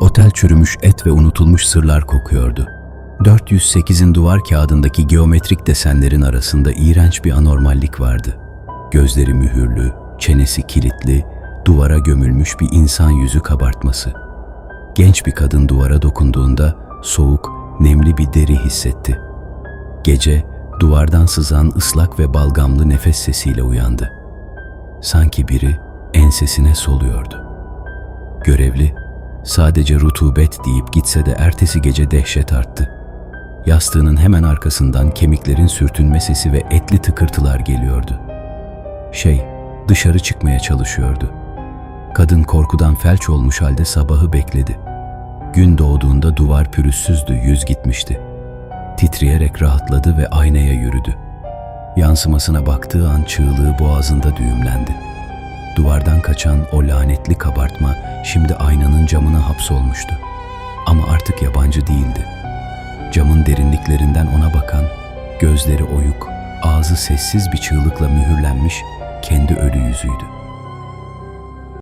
Otel çürümüş et ve unutulmuş sırlar kokuyordu. 408'in duvar kağıdındaki geometrik desenlerin arasında iğrenç bir anormallik vardı. Gözleri mühürlü, çenesi kilitli, duvara gömülmüş bir insan yüzü kabartması. Genç bir kadın duvara dokunduğunda soğuk, nemli bir deri hissetti. Gece duvardan sızan ıslak ve balgamlı nefes sesiyle uyandı. Sanki biri ensesine soluyordu. Görevli sadece rutubet deyip gitse de ertesi gece dehşet arttı. Yastığının hemen arkasından kemiklerin sürtünme sesi ve etli tıkırtılar geliyordu. Şey, dışarı çıkmaya çalışıyordu. Kadın korkudan felç olmuş halde sabahı bekledi. Gün doğduğunda duvar pürüzsüzdü, yüz gitmişti. Titreyerek rahatladı ve aynaya yürüdü. Yansımasına baktığı an çığlığı boğazında düğümlendi. Duvardan kaçan o lanetli kabartma şimdi aynanın camına hapsolmuştu. Ama artık yabancı değildi. Camın derinliklerinden ona bakan, gözleri oyuk, ağzı sessiz bir çığlıkla mühürlenmiş kendi ölü yüzüydü.